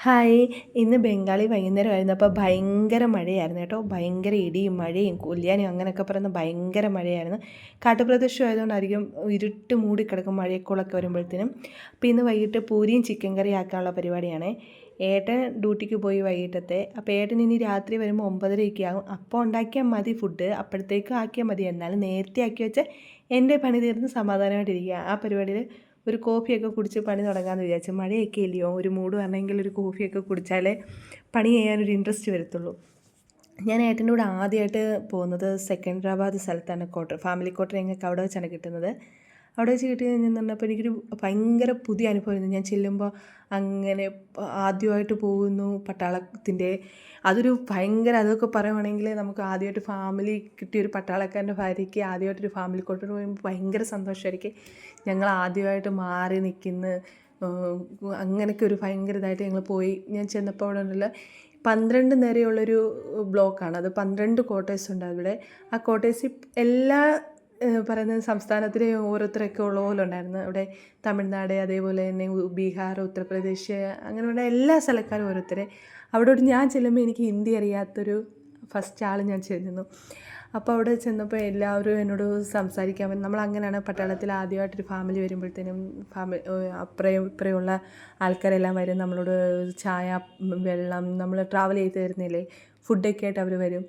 Hi. ഇന്ന് ബംഗാളി വൈകുന്നേരമായിരുന്നു അപ്പോൾ ഭയങ്കര മഴയായിരുന്നു കേട്ടോ. ഭയങ്കര ഇടിയും മഴയും കൊല്ലിയാനും അങ്ങനെയൊക്കെ പറയുന്ന ഭയങ്കര മഴയായിരുന്നു. കാട്ടുപ്രദേശം ആയതുകൊണ്ടായിരിക്കും ഇരുട്ട് മൂടിക്കിടക്കും മഴയക്കോളൊക്കെ വരുമ്പോഴത്തേനും. അപ്പോൾ ഇന്ന് വൈകിട്ട് പൂരിയും ചിക്കൻ കറി ആക്കാനുള്ള പരിപാടിയാണ്. ഏട്ടൻ ഡ്യൂട്ടിക്ക് പോയി വൈകിട്ടത്തെ. അപ്പോൾ ഏട്ടൻ ഇനി രാത്രി വരുമ്പോൾ ഒമ്പതരയൊക്കെ ആകും. അപ്പോൾ ഉണ്ടാക്കിയാൽ മതി ഫുഡ് അപ്പോഴത്തേക്കും ആക്കിയാൽ മതി. എന്നാലും നേരത്തെ ആക്കി വെച്ചാൽ എന്റെ പണി തീർന്ന് സമാധാനമായിട്ടിരിക്കുക. ആ പരിപാടിയിൽ ഒരു കോഫിയൊക്കെ കുടിച്ച് പണി തുടങ്ങാമെന്ന് വിചാരിച്ചു മഴയൊക്കെ ഇല്ലയോ? ഒരു മൂഡ് വരണമെങ്കിൽ ഒരു കോഫിയൊക്കെ കുടിച്ചാലേ പണി ചെയ്യാനൊരു ഇൻട്രസ്റ്റ് വരത്തുള്ളൂ. ഞാൻ ഏട്ടന്റെ കൂടെ ആദ്യമായിട്ട് പോകുന്നത് സെക്കൻഡ്രാബാദ് സ്ഥലത്താണ് ക്വാർട്ടർ ഫാമിലി ക്വാർട്ടർ ഞങ്ങൾക്ക് അവിടെ വെച്ചാണ് കിട്ടുന്നത്. അവിടെ വെച്ച് കിട്ടി കഴിഞ്ഞപ്പോൾ എനിക്കൊരു ഭയങ്കര പുതിയ അനുഭവമായിരുന്നു ഞാൻ ചെല്ലുമ്പോൾ അങ്ങനെ ആദ്യമായിട്ട് പോകുന്നു പട്ടാളത്തിന്റെ. അതൊരു ഭയങ്കര അതൊക്കെ പറയുവാണെങ്കിൽ നമുക്ക് ആദ്യമായിട്ട് ഫാമിലി കിട്ടിയ ഒരു പട്ടാളക്കാരന്റെ ഭാര്യയ്ക്ക് ആദ്യമായിട്ടൊരു ഫാമിലി കോട്ടർ പോകുമ്പോൾ ഭയങ്കര സന്തോഷമായിരിക്കും ഞങ്ങൾ ആദ്യമായിട്ട് മാറി നിൽക്കുന്ന അങ്ങനെയൊക്കെ ഒരു ഭയങ്കര ഇതായിട്ട് ഞങ്ങൾ പോയി. ഞാൻ ചെന്നപ്പോൾ അവിടെ ഉണ്ടല്ലോ പന്ത്രണ്ട് നിരയുള്ളൊരു ബ്ലോക്കാണ്. അത് പന്ത്രണ്ട് ക്വാർട്ടേഴ്സ് ഉണ്ട് അവിടെ. ആ ക്വാർട്ടേഴ്സിൽ എല്ലാ പറയുന്ന സംസ്ഥാനത്തിലെ ഓരോരുത്തരൊക്കെ ഉള്ള പോലെ ഉണ്ടായിരുന്നു. അവിടെ തമിഴ്നാട് അതേപോലെ തന്നെ ബീഹാർ ഉത്തർപ്രദേശ് അങ്ങനെയുള്ള എല്ലാ സ്ഥലക്കാരും ഓരോരുത്തരെ. അവിടോട്ട് ഞാൻ ചെല്ലുമ്പോൾ എനിക്ക് ഹിന്ദി അറിയാത്തൊരു ഫസ്റ്റ് ആൾ ഞാൻ ചെല്ലുന്നു അപ്പോൾ അവിടെ ചെന്നപ്പോൾ എല്ലാവരും എന്നോട് സംസാരിക്കാൻ നമ്മൾ അങ്ങനെയാണ് പട്ടാളത്തിൽ ആദ്യമായിട്ടൊരു ഫാമിലി വരുമ്പോഴത്തേനും ഫാമിലി അപ്പുറയും ഇപ്പുറയുള്ള ആൾക്കാരെല്ലാം വരും. നമ്മളോട് ചായ വെള്ളം നമ്മൾ ട്രാവൽ ചെയ്ത് തരുന്നില്ലേ? ഫുഡൊക്കെ ആയിട്ട് അവർ വരും.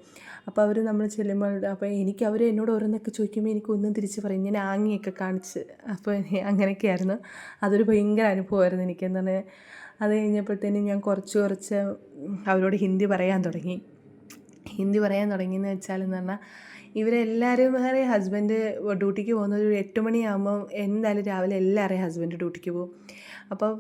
അപ്പോൾ അവർ നമ്മൾ ചെല്ലുമ്പോൾ അപ്പോൾ എനിക്ക് അവർ എന്നോട് ഓരോന്നൊക്കെ ചോദിക്കുമ്പോൾ എനിക്ക് ഒന്നും തിരിച്ച് പറയും. ഞാൻ ആങ്ങിയൊക്കെ കാണിച്ച്. അപ്പോൾ അങ്ങനെയൊക്കെയായിരുന്നു. അതൊരു ഭയങ്കര അനുഭവമായിരുന്നു എനിക്ക്. പറഞ്ഞാൽ അത് കഴിഞ്ഞപ്പോഴത്തേനും ഞാൻ കുറച്ച് കുറച്ച് അവരോട് ഹിന്ദി പറയാൻ തുടങ്ങി. ഹിന്ദി പറയാൻ തുടങ്ങിയെന്ന് വെച്ചാൽ എന്ന് പറഞ്ഞാൽ ഇവരെല്ലാവരും വേറെ ഹസ്ബൻഡ് ഡ്യൂട്ടിക്ക് പോകുന്നത് ഒരു എട്ട് മണിയാകുമ്പോൾ എന്തായാലും രാവിലെ എല്ലാവരെയും ഹസ്ബൻഡ് ഡ്യൂട്ടിക്ക് പോകും. അപ്പോൾ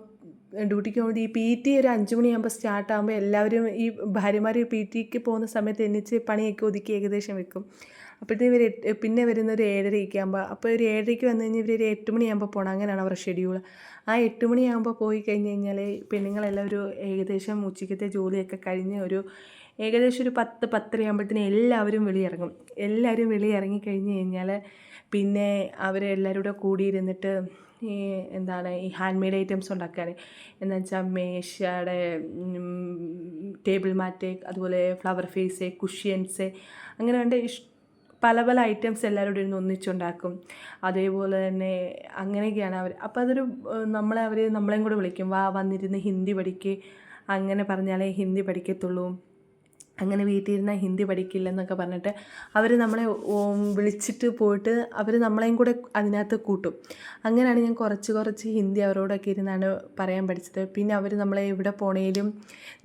ഡ്യൂട്ടിക്ക് പോകുന്നത് ഈ പി ടി ഒരു അഞ്ച് മണിയാകുമ്പോൾ സ്റ്റാർട്ട് ആകുമ്പോൾ എല്ലാവരും ഈ ഭാര്യമാർ പി ടിക്ക് പോകുന്ന സമയത്ത് എണ്ണിച്ച് പണിയൊക്കെ ഒതുക്കി ഏകദേശം വെക്കും. അപ്പോഴത്തേക്കും ഇവർ പിന്നെ വരുന്ന ഒരു ഏഴരയ്ക്ക് ആകുമ്പോൾ അപ്പോൾ ഒരു ഏഴരയ്ക്ക് വന്നു കഴിഞ്ഞാൽ ഇവർ ഒരു എട്ട് മണിയാകുമ്പോൾ പോകണം അങ്ങനെയാണ് അവരുടെ ഷെഡ്യൂൾ ആ എട്ട് മണിയാകുമ്പോൾ പോയി കഴിഞ്ഞ് കഴിഞ്ഞാൽ പെണ്ണുങ്ങളെല്ലാം ഒരു ഏകദേശം ഉച്ചയ്ക്കത്തെ ജോലിയൊക്കെ കഴിഞ്ഞ് ഒരു ഏകദേശം ഒരു പത്ത് പത്തരയാകുമ്പോഴത്തേനും എല്ലാവരും വെളിയിറങ്ങും. എല്ലാവരും വെളിയിറങ്ങി കഴിഞ്ഞ് കഴിഞ്ഞാൽ പിന്നെ അവരെല്ലാവരും കൂടെ കൂടിയിരുന്നിട്ട് ഈ എന്താണ് ഈ ഹാൻഡ് മെയ്ഡ് ഐറ്റംസ് ഉണ്ടാക്കാൻ എന്ന് വെച്ചാൽ മേശയുടെ ടേബിൾ മാറ്റ് അതുപോലെ ഫ്ലവർ ഫേസ് കുഷ്യൻസ് അങ്ങനെ വേണ്ട ഇഷ് പല പല ഐറ്റംസ് എല്ലാവരും കൂടി ഇരുന്ന് ഒന്നിച്ചുണ്ടാക്കും. അതേപോലെ തന്നെ അങ്ങനെയൊക്കെയാണ് അവർ അപ്പോൾ അതൊരു നമ്മളെ അവർ നമ്മളെയും കൂടെ വിളിക്കും. വാ വന്നിരുന്ന് ഹിന്ദി പഠിക്ക്. അങ്ങനെ പറഞ്ഞാലേ ഹിന്ദി പഠിക്കത്തുള്ളൂ. അങ്ങനെ വീട്ടിൽ ഇരുന്നാൽ ഹിന്ദി പഠിക്കില്ലെന്നൊക്കെ പറഞ്ഞിട്ട് അവർ നമ്മളെ വിളിച്ചിട്ട് പോയിട്ട് അവർ നമ്മളെയും കൂടെ അതിനകത്ത് കൂട്ടും. അങ്ങനെയാണ് ഞാൻ കുറച്ച് കുറച്ച് ഹിന്ദി അവരോടൊക്കെ ഇരുന്നാണ് പറയാൻ പഠിച്ചത്. പിന്നെ അവർ നമ്മളെ എവിടെ പോണേലും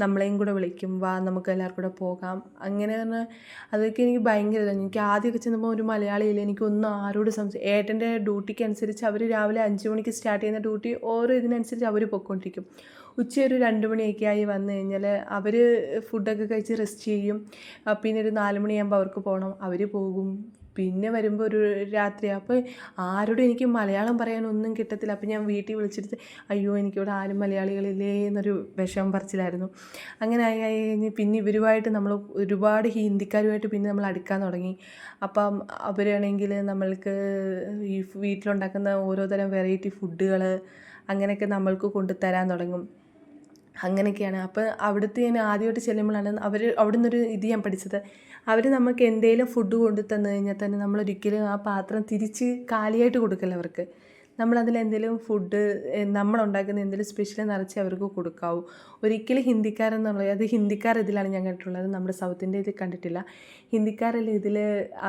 നമ്മളെയും കൂടെ വിളിക്കും. വാ നമുക്ക് എല്ലാവർക്കും കൂടെ പോകാം. അങ്ങനെ പറഞ്ഞാൽ അതൊക്കെ എനിക്ക് ഭയങ്കര ഇതാണ്. എനിക്ക് ആദ്യമൊക്കെ ചെന്നപ്പോൾ ഒരു മലയാളിയിൽ എനിക്കൊന്നും ആരോട് സംസാ ഏട്ടന്റെ ഡ്യൂട്ടിക്ക് അനുസരിച്ച് അവർ രാവിലെ അഞ്ച് മണിക്ക് സ്റ്റാർട്ട് ചെയ്യുന്ന ഡ്യൂട്ടി ഓരോ ഇതിനനുസരിച്ച് അവർ പൊയ്ക്കൊണ്ടിരിക്കും. ഉച്ച ഒരു രണ്ട് മണിയൊക്കെ ആയി വന്നു കഴിഞ്ഞാൽ അവർ ഫുഡൊക്കെ കഴിച്ച് റെസ്റ്റ് ചെയ്യും. പിന്നെ ഒരു നാല് മണിയാകുമ്പോൾ അവർക്ക് പോകണം അവർ പോകും. പിന്നെ വരുമ്പോൾ ഒരു രാത്രി. അപ്പോൾ ആരോടും എനിക്ക് മലയാളം പറയാനൊന്നും കിട്ടത്തില്ല. അപ്പോൾ ഞാൻ വീട്ടിൽ വിളിച്ചിട്ട് അയ്യോ എനിക്കിവിടെ ആരും മലയാളികളില്ലേ എന്നൊരു വിഷമം പറിച്ചിലായിരുന്നു. അങ്ങനെ ആയി കഴിഞ്ഞ് പിന്നെ ഇവരുമായിട്ട് നമ്മൾ ഒരുപാട് ഹിന്ദിക്കാരുമായിട്ട് പിന്നെ നമ്മൾ അടുക്കാൻ തുടങ്ങി. അപ്പം അവരാണെങ്കിൽ നമ്മൾക്ക് ഈ വീട്ടിലുണ്ടാക്കുന്ന ഓരോ തരം വെറൈറ്റി ഫുഡുകൾ അങ്ങനെയൊക്കെ നമ്മൾക്ക് കൊണ്ടുതരാൻ തുടങ്ങും. അങ്ങനെയൊക്കെയാണ്. അപ്പോൾ അവിടുത്തെ ഞാൻ ആദ്യമായിട്ട് ചെല്ലുമ്പോഴാണ് അവർ അവിടെ നിന്നൊരു ഇത് ഞാൻ പഠിച്ചത്. അവർ നമുക്ക് എന്തെങ്കിലും ഫുഡ് കൊണ്ടു തന്നു കഴിഞ്ഞാൽ തന്നെ നമ്മളൊരിക്കലും ആ പാത്രം തിരിച്ച് കാലിയായിട്ട് കൊടുക്കില്ല അവർക്ക്. നമ്മളതിൽ എന്തെങ്കിലും ഫുഡ് നമ്മളുണ്ടാക്കുന്ന എന്തെങ്കിലും സ്പെഷ്യൽ നിറച്ച് അവർക്ക് കൊടുക്കാവൂ. ഒരിക്കലും ഹിന്ദിക്കാരെന്നുള്ളത് അത് ഹിന്ദിക്കാർ ഇതിലാണ് ഞാൻ കണ്ടിട്ടുള്ളത് നമ്മുടെ സൗത്ത് ഇന്ത്യ ഇത് കണ്ടിട്ടില്ല. ഹിന്ദിക്കാരല്ലേ ഇതിൽ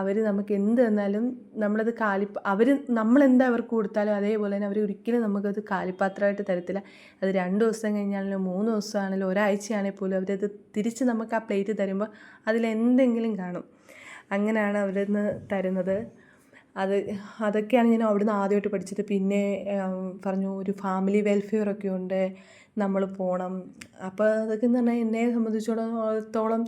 അവർ നമുക്ക് എന്ത് തന്നാലും നമ്മളത് കാലി അവർ നമ്മളെന്താ അവർക്ക് കൊടുത്താലും അതേപോലെ തന്നെ അവർ ഒരിക്കലും നമുക്കത് കാലിപ്പാത്രമായിട്ട് തരത്തില്ല. അത് രണ്ട് ദിവസം കഴിഞ്ഞാലും മൂന്ന് ദിവസമാണെങ്കിലും ഒരാഴ്ചയാണെങ്കിൽ പോലും അവരത് തിരിച്ച് നമുക്ക് ആ പ്ലേറ്റ് തരുമ്പോൾ അതിലെന്തെങ്കിലും കാണും. അങ്ങനെയാണ് അവരിന്ന് തരുന്നത്. അത് അതൊക്കെയാണ് ഞാൻ അവിടുന്ന് ആദ്യമായിട്ട് പഠിച്ചത്. പിന്നെ പറഞ്ഞു ഒരു ഫാമിലി വെൽഫെയർ ഒക്കെ ഉണ്ട് നമ്മൾ പോകണം അപ്പോൾ അതൊക്കെ എന്ന് പറഞ്ഞാൽ എന്നെ സംബന്ധിച്ചിടത്തോളം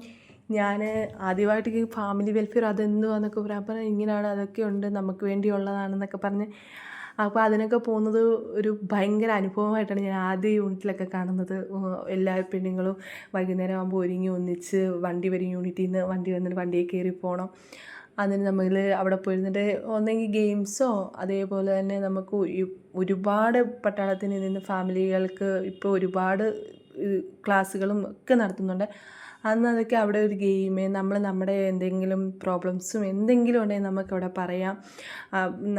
ഞാൻ ആദ്യമായിട്ട് ഫാമിലി വെൽഫെയർ അതെന്തുവാന്നൊക്കെ പറയാം. അപ്പം ഇങ്ങനെയാണ് അതൊക്കെ ഉണ്ട് നമുക്ക് വേണ്ടിയുള്ളതാണെന്നൊക്കെ പറഞ്ഞ് അപ്പോൾ അതിനൊക്കെ പോകുന്നത് ഒരു ഭയങ്കര അനുഭവമായിട്ടാണ് ഞാൻ ആദ്യ യൂണിറ്റിലൊക്കെ കാണുന്നത്. എല്ലാ പെണ്ണുങ്ങളും വൈകുന്നേരം ആകുമ്പോൾ ഒരുങ്ങി ഒന്നിച്ച് വണ്ടി വരും യൂണിറ്റിൽ നിന്ന് വണ്ടി വന്നിട്ട് വണ്ടിയിൽ കയറി പോകണം. അതിന് നമ്മൾ അവിടെ പോയിരുന്നിട്ട് ഒന്നെങ്കിൽ ഗെയിംസോ അതേപോലെ തന്നെ നമുക്ക് ഒരുപാട് പട്ടാളത്തിൽ നിന്ന് ഫാമിലികൾക്ക് ഇപ്പോൾ ഒരുപാട് ക്ലാസ്സുകളും ഒക്കെ നടത്തുന്നുണ്ട്. അന്ന് അതൊക്കെ അവിടെ ഒരു ഗെയിം നമ്മൾ നമ്മുടെ എന്തെങ്കിലും പ്രോബ്ലംസും എന്തെങ്കിലും ഉണ്ടെങ്കിൽ നമുക്കവിടെ പറയാം.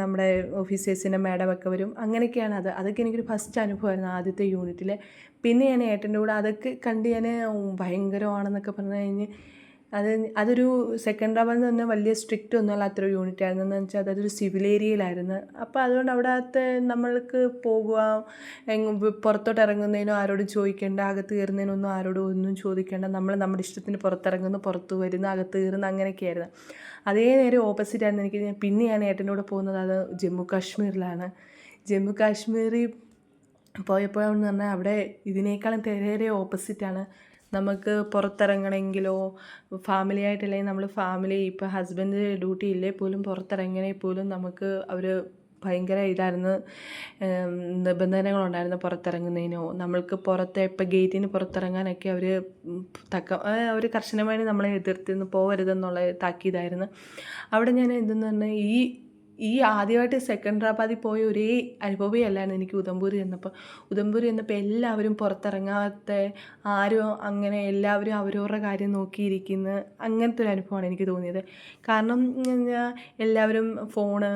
നമ്മുടെ ഓഫീസേഴ്സിന്റെ മാഡമൊക്കെ വരും. അങ്ങനെയൊക്കെയാണ് അത്. അതൊക്കെ എനിക്കൊരു ഫസ്റ്റ് അനുഭവമായിരുന്നു ആദ്യത്തെ യൂണിറ്റിൽ പിന്നെ ഞാൻ ഏട്ടന്റെ കൂടെ അതൊക്കെ കണ്ട് ഞാൻ ഭയങ്കരമാണെന്നൊക്കെ പറഞ്ഞു കഴിഞ്ഞ് അത് അതൊരു സെക്കൻഡ്രാബാദ് എന്ന് പറഞ്ഞാൽ വലിയ സ്ട്രിക്റ്റ് ഒന്നും അത്ര യൂണിറ്റ് ആയിരുന്നു. എന്ന് വെച്ചാൽ അതൊരു സിവിൽ ഏരിയയിലായിരുന്നു അപ്പോൾ അതുകൊണ്ട് അവിടത്തെ നമ്മൾക്ക് പോകുക പുറത്തോട്ട് ഇറങ്ങുന്നതിനോ ആരോടും ചോദിക്കേണ്ട അകത്ത് കയറുന്നതിനൊന്നും ആരോടും ഒന്നും ചോദിക്കേണ്ട. നമ്മൾ നമ്മുടെ ഇഷ്ടത്തിന് പുറത്തിറങ്ങുന്നു പുറത്ത് വരുന്നു അകത്ത് കയറുന്നു അങ്ങനെയൊക്കെയായിരുന്നു അതേ നേരെ ഓപ്പോസിറ്റ് ആയിരുന്നു എനിക്ക് പിന്നെ ഞാൻ ഏട്ടന്റെ കൂടെ പോകുന്നത് അത് ജമ്മു കാശ്മീരിലാണ്. ജമ്മു കാശ്മീരിൽ പോയപ്പോഴെന്ന് പറഞ്ഞാൽ അവിടെ ഇതിനേക്കാളും നേരെ ഓപ്പോസിറ്റാണ് നമുക്ക് പുറത്തിറങ്ങണമെങ്കിലോ ഫാമിലി ആയിട്ടല്ലെങ്കിൽ നമ്മൾ ഫാമിലി ഇപ്പോൾ ഹസ്ബൻഡ് ഡ്യൂട്ടി ഇല്ലേ പോലും പുറത്തിറങ്ങണേ പോലും നമുക്ക് അവർ ഭയങ്കര ഇതായിരുന്നു നിബന്ധനകളുണ്ടായിരുന്നു പുറത്തിറങ്ങുന്നതിനോ. നമ്മൾക്ക് പുറത്ത് ഇപ്പം ഗേറ്റിന് പുറത്തിറങ്ങാനൊക്കെ അവർ തക്ക അവർ കർശനമായി നമ്മളെ എതിർത്തിന്ന് പോകരുതെന്നുള്ള താക്കീതായിരുന്നു. അവിടെ ഞാൻ എന്തെന്ന് പറഞ്ഞാൽ ഈ ഈ ആദ്യമായിട്ട് സെക്കൻഡറാബാദിൽ പോയ ഒരേ അനുഭവേ അല്ലായിരുന്നു എനിക്ക് ഉദംപൂർ ചെന്നപ്പോൾ. ഉദംപൂർ ചെന്നപ്പോൾ എല്ലാവരും പുറത്തിറങ്ങാത്ത ആരും അങ്ങനെ എല്ലാവരും അവരവരുടെ കാര്യം നോക്കിയിരിക്കുന്ന അങ്ങനത്തെ ഒരു അനുഭവമാണ് എനിക്ക് തോന്നിയത്. കാരണം എല്ലാവരും ഫോണ്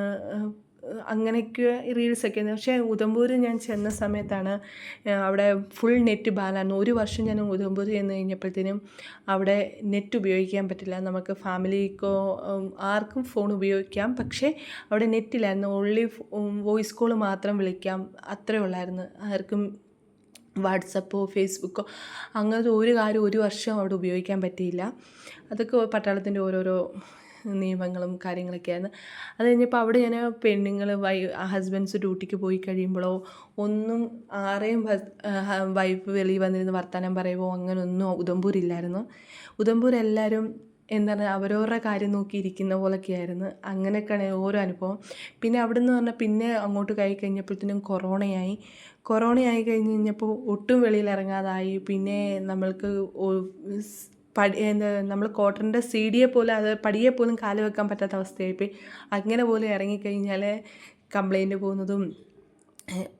അങ്ങനെയൊക്കെ റീൽസൊക്കെ പക്ഷേ ഉദംപൂർ ഞാൻ ചെന്ന സമയത്താണ് അവിടെ ഫുൾ നെറ്റ് ബാലായിരുന്നു. ഒരു വർഷം ഞാൻ ഉദംപൂർ ചെന്ന് കഴിഞ്ഞപ്പോഴത്തേനും അവിടെ നെറ്റ് ഉപയോഗിക്കാൻ പറ്റില്ല. നമുക്ക് ഫാമിലിക്കോ ആർക്കും ഫോൺ ഉപയോഗിക്കാം. പക്ഷേ അവിടെ നെറ്റില്ലായിരുന്നു ഓൺലി വോയിസ് കോൾ മാത്രം വിളിക്കാം. അത്രേ ഉള്ളായിരുന്നു. ആർക്കും വാട്സപ്പോ ഫേസ്ബുക്കോ അങ്ങനത്തെ ഒരു കാര്യം ഒരു വർഷം അവിടെ ഉപയോഗിക്കാൻ പറ്റിയില്ല. അതൊക്കെ പട്ടാളത്തിന്റെ ഓരോരോ നിയമങ്ങളും കാര്യങ്ങളൊക്കെയായിരുന്നു. അത് കഴിഞ്ഞപ്പോൾ അവിടെ ഞാൻ പെണ്ണുങ്ങൾ വൈ ഹസ്ബൻഡ്സ് ഡ്യൂട്ടിക്ക് പോയി കഴിയുമ്പോഴോ ഒന്നും ആരെയും വൈഫ് വെളിയിൽ വന്നിരുന്ന് വർത്തമാനം പറയുമോ അങ്ങനെയൊന്നും ഉദംപൂരില്ലായിരുന്നു. ഉദംപൂർ എല്ലാവരും എന്താണ് അവരവരുടെ കാര്യം നോക്കിയിരിക്കുന്ന പോലൊക്കെയായിരുന്നു. അങ്ങനെയൊക്കെയാണ് ഓരോ അനുഭവം. പിന്നെ അവിടെ നിന്ന് പറഞ്ഞാൽ പിന്നെ അങ്ങോട്ട് കൈ കഴിഞ്ഞപ്പോഴത്തേനും കൊറോണയായി. കൊറോണയായി കഴിഞ്ഞ് കഴിഞ്ഞപ്പോൾ ഒട്ടും വെളിയിൽ ഇറങ്ങാതായി. പിന്നെ നമ്മൾക്ക് പടി എന്താ നമ്മൾ കോട്ടന്റെ സീഡിയെ പോലും അത് പടിയെ പോലും കാൽ വെക്കാൻ പറ്റാത്ത അവസ്ഥയായിപ്പോയി. അങ്ങനെ പോലും ഇറങ്ങിക്കഴിഞ്ഞാൽ കംപ്ലൈന്റ് പോകുന്നതും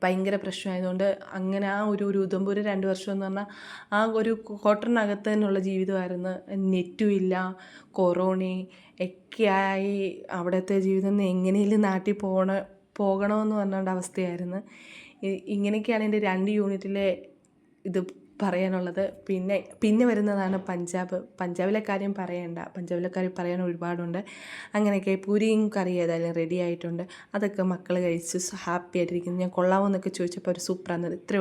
ഭയങ്കര പ്രശ്നമായതുകൊണ്ട് അങ്ങനെ ആ ഒരു ഒരു ഉദംപൂർ രണ്ട് വർഷം എന്ന് പറഞ്ഞാൽ ആ ഒരു ക്വാർട്ടറിനകത്ത് തന്നെയുള്ള ജീവിതമായിരുന്നു. നെറ്റും ഇല്ല കൊറോണയും ഒക്കെയായി അവിടുത്തെ ജീവിതം എങ്ങനെയും നാട്ടിൽ പോകണ പോകണമെന്ന് പറഞ്ഞുകൊണ്ട് അവസ്ഥയായിരുന്നു. ഇങ്ങനെയൊക്കെയാണ് എന്റെ രണ്ട് യൂണിറ്റിലെ ഇത് പറയാനുള്ളത്. പിന്നെ പിന്നെ വരുന്നതാണ് പഞ്ചാബ്. പഞ്ചാബിലെ കാര്യം പറയണ്ട. പഞ്ചാബിലെ കാര്യം പറയാൻ ഒരുപാടുണ്ട്. അങ്ങനെയൊക്കെ പൂരിയും കറി ഏതായാലും റെഡി ആയിട്ടുണ്ട്. അതൊക്കെ മക്കൾ കഴിച്ച് ഹാപ്പി ആയിട്ടിരിക്കുന്നു. ഞാൻ കൊള്ളാമോ എന്നൊക്കെ ചോദിച്ചപ്പോൾ ഒരു സൂപ്പറാണ് ഇത്രയും